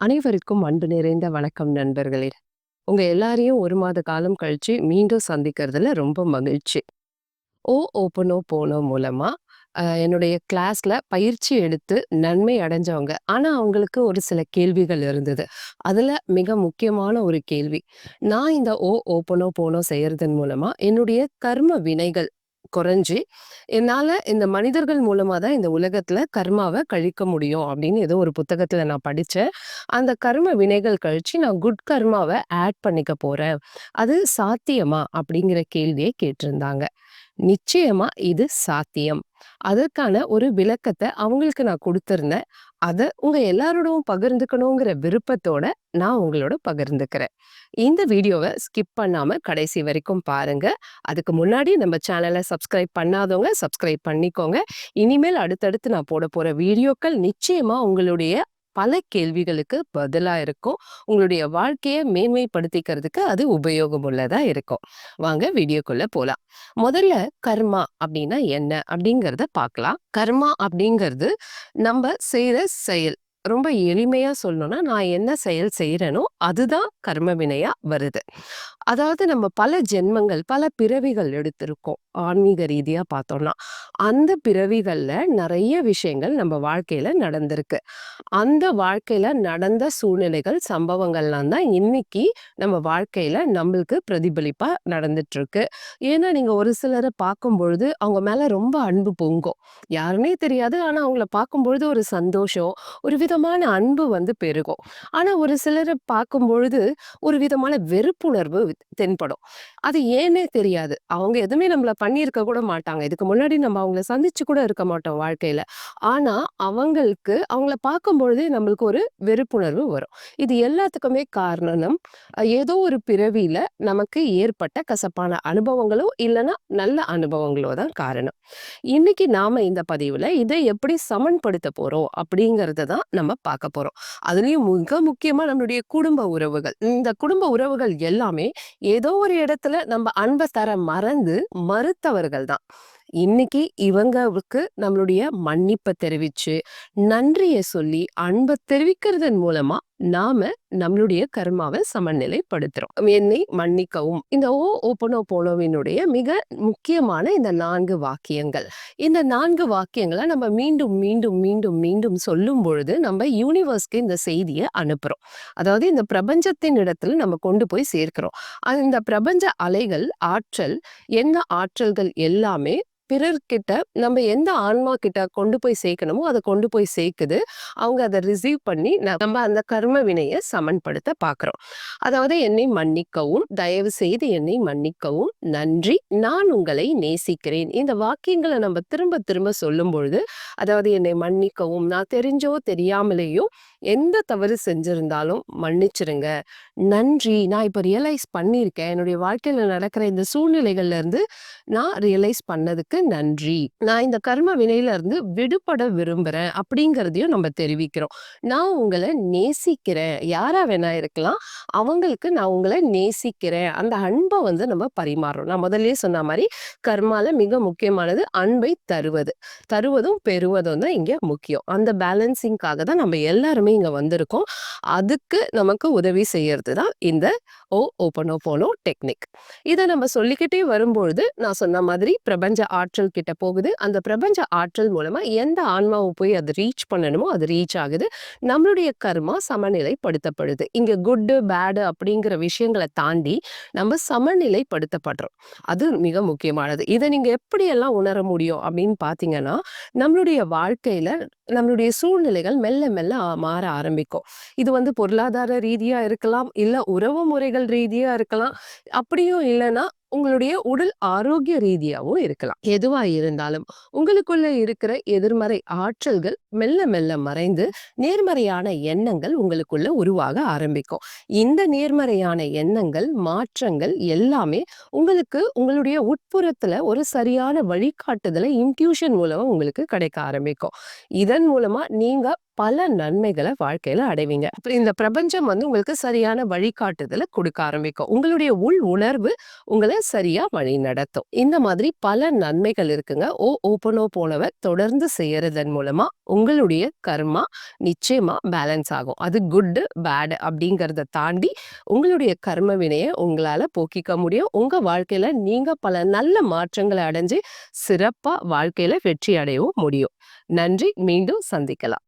அனைவருக்கும் அன்பு நிறைந்த வணக்கம் நண்பர்களே. உங்க எல்லாரையும் ஒரு மாத காலம் கழிச்சு மீண்டும் சந்திக்கிறதுல ரொம்ப மகிழ்ச்சி. ஓ ஓப்பனோ போனோ மூலமா என்னுடைய கிளாஸ்ல பயிற்சி எடுத்து நன்மை அடைஞ்சவங்க. ஆனா அவங்களுக்கு ஒரு சில கேள்விகள் இருந்தது. அதுல மிக முக்கியமான ஒரு கேள்வி. நான் இந்த ஓ ஓப்பனோ போனோ செய்யறதன் மூலமா என்னுடைய கர்ம வினைகள் குறைஞ்சி என்னால் இந்த மனிதர்கள் மூலமாக தான் இந்த உலகத்தில் கர்மாவை கழிக்க முடியும் அப்படின்னு ஏதோ ஒரு புத்தகத்தில் நான் படித்தேன் அந்த கர்ம வினைகள் கழிச்சு நான் குட் கர்மாவை ஆட் பண்ணிக்க போகிறேன் அது சாத்தியமா? அப்படிங்கிற கேள்வியை கேட்டிருந்தாங்க. நிச்சயமா இது சாத்தியம். அதற்கான ஒரு விளக்கத்தை அவங்களுக்கு நான் கொடுத்திருந்தேன். அதை உங்க எல்லாரோடவும் பகிர்ந்துக்கணுங்கிற விருப்பத்தோட நான் உங்களோட பகிர்ந்துக்கிறேன். இந்த வீடியோவை ஸ்கிப் பண்ணாம கடைசி வரைக்கும் பாருங்க. அதுக்கு முன்னாடி நம்ம சேனலை சப்ஸ்கிரைப் பண்ணாதவங்க சப்ஸ்கிரைப் பண்ணிக்கோங்க. இனிமேல் அடுத்தடுத்து நான் போட போற வீடியோக்கள் நிச்சயமா உங்களுடைய பல கேள்விகளுக்கு பதிலாக இருக்கும். உங்களுடைய வாழ்க்கையை மேன்மைப்படுத்திக்கிறதுக்கு அது உபயோகமுள்ளதாக இருக்கும். வாங்க வீடியோக்குள்ளே போகலாம் முதல்ல கர்மா அப்படின்னா என்ன? அப்படிங்கிறத பார்க்கலாம். கர்மா அப்படிங்கிறது நம்ம செய்கிற செயல். ரொம்ப எளிமையாக சொல்லணும்னா நான் என்ன செயல் செய்யறேனோ அதுதான் கர்ம வினையாக வருது. அதாவது நம்ம பல ஜென்மங்கள் பல பிறவிகள் எடுத்திருக்கோம் ஆன்மீக ரீதியாக பார்த்தோம்னா அந்த பிறவிகளில் நிறைய விஷயங்கள் நம்ம வாழ்க்கையில நடந்திருக்கு. அந்த வாழ்க்கையில் நடந்த சூழ்நிலைகள் சம்பவங்கள்லாம் தான் இன்னைக்கு நம்ம வாழ்க்கையில் நம்மளுக்கு பிரதிபலிப்பாக நடந்துட்டுருக்கு. ஏன்னா நீங்கள் ஒரு சிலரை பார்க்கும் பொழுது அவங்க மேலே ரொம்ப அன்பு பொங்கும். யாருன்னே தெரியாது. ஆனால் அவங்கள பார்க்கும் பொழுது ஒரு சந்தோஷம் ஒரு விதமான அன்பு வந்து பெருகும். ஆனா ஒரு சிலரை பார்க்கும் பொழுது ஒரு விதமான வெறுப்புணர்வு தென்படும். அது ஏன்னே தெரியாது. அவங்க எதுவுமே நம்மள பண்ணியிருக்க கூட மாட்டாங்க. இதுக்கு முன்னாடி நம்ம அவங்கள சந்திச்சு கூட இருக்க மாட்டோம் வாழ்க்கையில. ஆனா அவங்களுக்கு அவங்கள பார்க்கும் பொழுதே நம்மளுக்கு ஒரு வெறுப்புணர்வு வரும். இது எல்லாத்துக்குமே காரணம் ஏதோ ஒரு பிறவியில நமக்கு ஏற்பட்ட கசப்பான அனுபவங்களோ இல்லைன்னா நல்ல அனுபவங்களோ தான் காரணம். இன்னைக்கு நாம இந்த பதிவுல இதை எப்படி சமன்படுத்த போறோம் அப்படிங்கறத தான் நம்ம பார்க்க போகிறோம் அதுலேயும் மிக முக்கியமாக நம்மளுடைய குடும்ப உறவுகள். இந்த குடும்ப உறவுகள் எல்லாமே ஏதோ ஒரு இடத்துல நம்ம அன்பை தர மறந்து மறுத்தவர்கள் தான். இன்னைக்கு இவங்களுக்கு நம்மளுடைய மன்னிப்பை தெரிவிச்சு நன்றியை சொல்லி அன்பை தெரிவிக்கிறதன் மூலமா நாம நம்மளுடைய கர்மாவை சமநிலைப்படுத்துறோம். என்னை மன்னிக்கவும். இந்த ஓ ஓப்பனோ போலோவினுடைய மிக முக்கியமான இந்த நான்கு வாக்கியங்கள். இந்த நான்கு வாக்கியங்களை நம்ம மீண்டும் மீண்டும் மீண்டும் மீண்டும் சொல்லும் பொழுது நம்ம யூனிவர்ஸ்க்கு இந்த செய்தியை அனுப்புறோம். அதாவது இந்த பிரபஞ்சத்தின் இடத்துல நம்ம கொண்டு போய் சேர்க்கிறோம். இந்த பிரபஞ்ச அலைகள் ஆற்றல் என்ன ஆற்றல்கள் எல்லாமே பிறர்கிட்ட நம்ம எந்த ஆன்மா கிட்ட கொண்டு போய் சேர்க்கணுமோ அதை கொண்டு போய் சேர்க்குது. அவங்க அதை ரிசீவ் பண்ணி ந- நம்ம அந்த கர்ம கர்ம வினையை சமன்படுத்த பார்க்குறோம் அதாவது என்னை மன்னிக்கவும் தயவு செய்து என்னை மன்னிக்கவும். நன்றி. நான் உங்களை நேசிக்கிறேன். இந்த வாக்கியங்களை நம்ம திரும்ப திரும்ப சொல்லும் பொழுது அதாவது என்னை மன்னிக்கவும் நான் தெரிஞ்சோ தெரியாமலேயோ எந்த தவறு செஞ்சிருந்தாலும் மன்னிச்சிருங்க. நன்றி. நான் இப்போ ரியலைஸ் பண்ணியிருக்கேன். என்னுடைய வாழ்க்கையில் நடக்கிற இந்த சூழ்நிலைகள்ல இருந்து நான் ரியலைஸ் பண்ணதுக்கு நன்றி. நான் இந்த கர்ம வினையில இருந்து விடுபட விரும்புறேன் அப்படிங்கிறதையும் நம்ம தெரிவிக்கிறோம். நான் உங்களை நேசிக்கிறேன். யாரா வேணா இருக்கலாம். அவங்களுக்கு நான் உங்களை நேசிக்கிறேன். அந்த அன்பை வந்து நம்ம பரிமாறுறோம். நான் முதல்ல சொன்ன மாதிரி கர்மால மிக முக்கியமானது அன்பை தருவது. தருவதும் பெறுவதும் தான் இங்க முக்கியம். அந்த பேலன்சிங்காக தான் நம்ம எல்லாருமே இங்க வந்திருக்கோம். அதுக்கு நமக்கு உதவி செய்யறது தான் இந்த ஓ ஓப்பனோ போனோ டெக்னிக். இதை நம்ம சொல்லிக்கிட்டே வரும்பொழுது நான் சொன்ன மாதிரி பிரபஞ்ச ஆற்றல் கிட்ட போகுது. அந்த பிரபஞ்ச ஆற்றல் மூலமா எந்த ஆன்மாவை போய் அது ரீச் பண்ணணுமோ அது ரீச் ஆகுது. நம்மளுடைய கர்மா சமநிலைப்படுத்தப்படுது. இங்க குட்டு பேடு அப்படிங்கிற விஷயங்களை தாண்டி நம்ம சமநிலைப்படுத்தப்படுறோம். அது மிக முக்கியமானது. இதை நீங்க எப்படியெல்லாம் உணர முடியும் அப்படின்னு பாத்தீங்கன்னா நம்மளுடைய வாழ்க்கையில நம்மளுடைய சூழ்நிலைகள் மெல்ல மெல்ல மாற ஆரம்பிக்கும். இது வந்து பொருளாதார ரீதியா இருக்கலாம் இல்ல உறவு முறைகள் ரீதியா இருக்கலாம். அப்படியும் இல்லைன்னா உங்களுடைய உடல் ஆரோக்கிய ரீதியாகவும் இருக்கலாம். எதுவா இருந்தாலும் உங்களுக்குள்ள இருக்கிற எதிர்மறை ஆற்றல்கள் மெல்ல மெல்ல மறைந்து நேர்மறையான எண்ணங்கள் உங்களுக்குள்ள உருவாக ஆரம்பிக்கும். இந்த நேர்மறையான எண்ணங்கள் மாற்றங்கள் எல்லாமே உங்களுக்கு உங்களுடைய உட்புறத்துல ஒரு சரியான வழிகாட்டுதலை இன்ட்யூஷன் மூலமா உங்களுக்கு கிடைக்க ஆரம்பிக்கும். இதன் மூலமா நீங்க பல நன்மைகளை வாழ்க்கையில அடைவீங்க. அப்ப இந்த பிரபஞ்சம் வந்து உங்களுக்கு சரியான வழிகாட்டுதல கொடுக்க ஆரம்பிக்கும். உங்களுடைய உள் உணர்வு உங்களை சரியா வழிநடத்தும். இந்த மாதிரி பல நன்மைகள் இருக்குங்க. ஓ ஓப்பனோ போலவை தொடர்ந்து செய்யறதன் மூலமா உங்களுடைய கர்மா நிச்சயமா பேலன்ஸ் ஆகும். அது குட், பேடு அப்படிங்கிறத தாண்டி உங்களுடைய கர்ம வினையை உங்களால போக்கிக்க முடியும். உங்க வாழ்க்கையில நீங்க பல நல்ல மாற்றங்களை அடைஞ்சு சிறப்பா வாழ்க்கையில வெற்றி அடையவும் முடியும். நன்றி. மீண்டும் சந்திக்கலாம்.